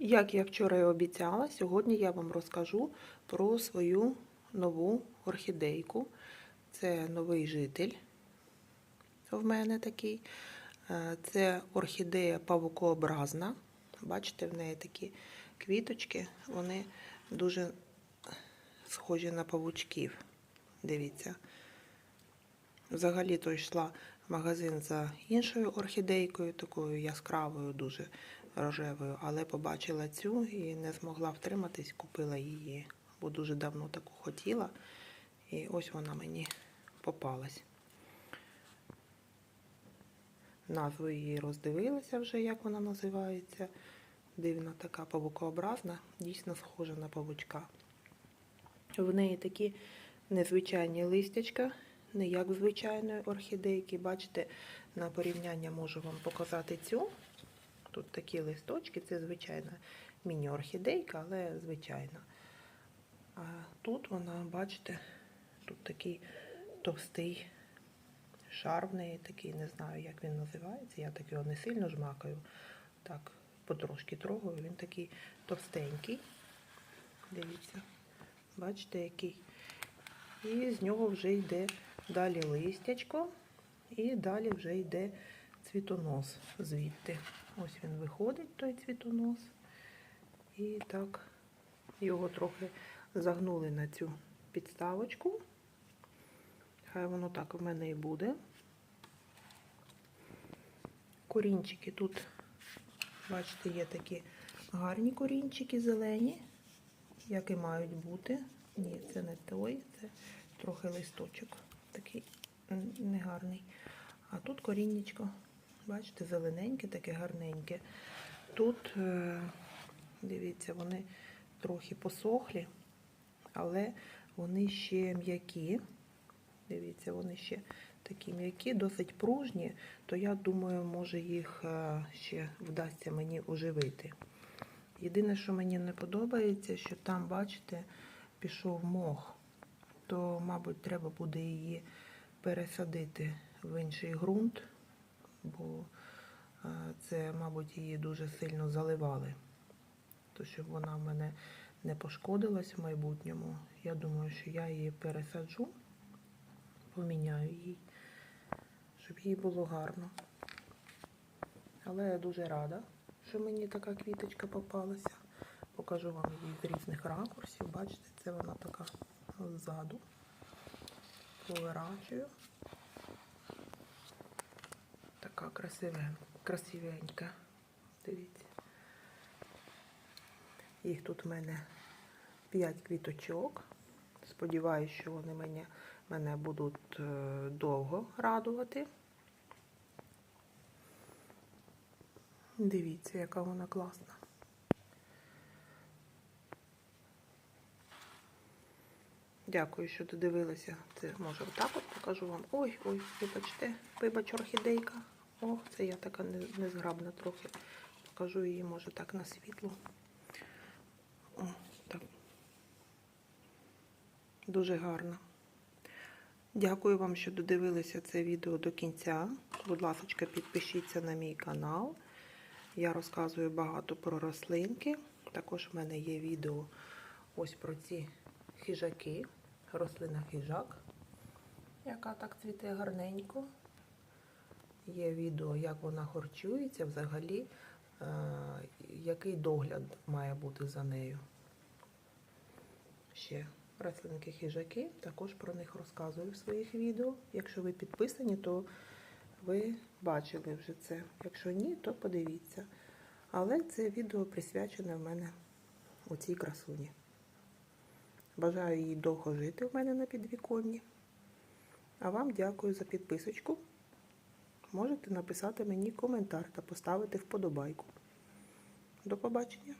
Як я вчора і обіцяла, сьогодні я вам розкажу про свою нову орхідейку. Це новий житель в мене такий. Е, Це орхідея павукообразна. Бачите, в неї такі квіточки, вони дуже схожі на павучків. Дивіться. Взагалі то йшла в магазин за іншою орхідейкою, такою яскравою, дуже рожевою, але побачила цю і не змогла втриматись, купила її, бо дуже давно таку хотіла. І ось вона мені попалась. Назву її роздивилася вже, як вона називається. Дивна така павукообразна, дійсно схожа на павучка. В неї такі незвичайні листячка, не як звичайної орхідейки. Бачите, на порівняння можу вам показати цю. Тут такі листочки, це звичайна міні-орхідейка, але звичайна. А тут вона, бачите, тут такий товстий шар в неї такий, не знаю, як він називається. Я так його не сильно жмакаю. Так, потрошки трогаю, він такий товстенький. Дивіться, бачите, який. І з нього вже йде далі листячко, і далі вже йде цвітонос звідти. Ось він виходить, той цвітонос. І так його трохи загнули на цю підставочку. Хай воно так в мене і буде. Корінчики тут, бачите, є такі гарні корінчики зелені, як і мають бути. Ні, це не той, це трохи листочок такий негарний. А тут коріннячко, бачите, зелененьке, таке гарненьке. Тут, е, дивіться, вони трохи посохлі, але вони ще м'які. Дивіться, вони ще такі м'які, досить пружні, то я думаю, може їх е, ще вдасться мені оживити. Єдине, що мені не подобається, що там, бачите, пішов мох, то, мабуть, треба буде її пересадити в інший ґрунт, бо е, це, мабуть, її дуже сильно заливали. То щоб вона в мене не пошкодилась в майбутньому, я думаю, що я її пересаджу, поміняю їй, щоб їй було гарно. Але я дуже рада, що мені така квіточка попалася. Покажу вам її з різних ракурсів. Бачите, це вона така ззаду. Поворачую. Така красивенька. Дивіться. Їх тут в мене 5 квіточок. Сподіваюсь, що вони мене, мене будуть е, довго радувати. Дивіться, яка вона класна. Дякую, що додивилися. Це може отак от покажу вам. Ой, ой, вибачте, вибач орхідейка. Ох, це я така незграбна трохи. Покажу її, може, так на світло. О, так. Дуже гарно. Дякую вам, що додивилися це відео до кінця. Будь ласка, підпишіться на мій канал. Я розказую багато про рослинки. Також в мене є відео ось про ці хижаки. Рослина хижак, яка так цвіте гарненько. Є відео, як вона харчується, взагалі, е який догляд має бути за нею. Ще рослинки хижаки, також про них розказую в своїх відео. Якщо ви підписані, то ви бачили вже це. Якщо ні, то подивіться. Але це відео присвячене в мене у цій красуні. Бажаю їй довго жити в мене на підвіконні. А вам дякую за підписочку. Можете написати мені коментар та поставити вподобайку. До побачення!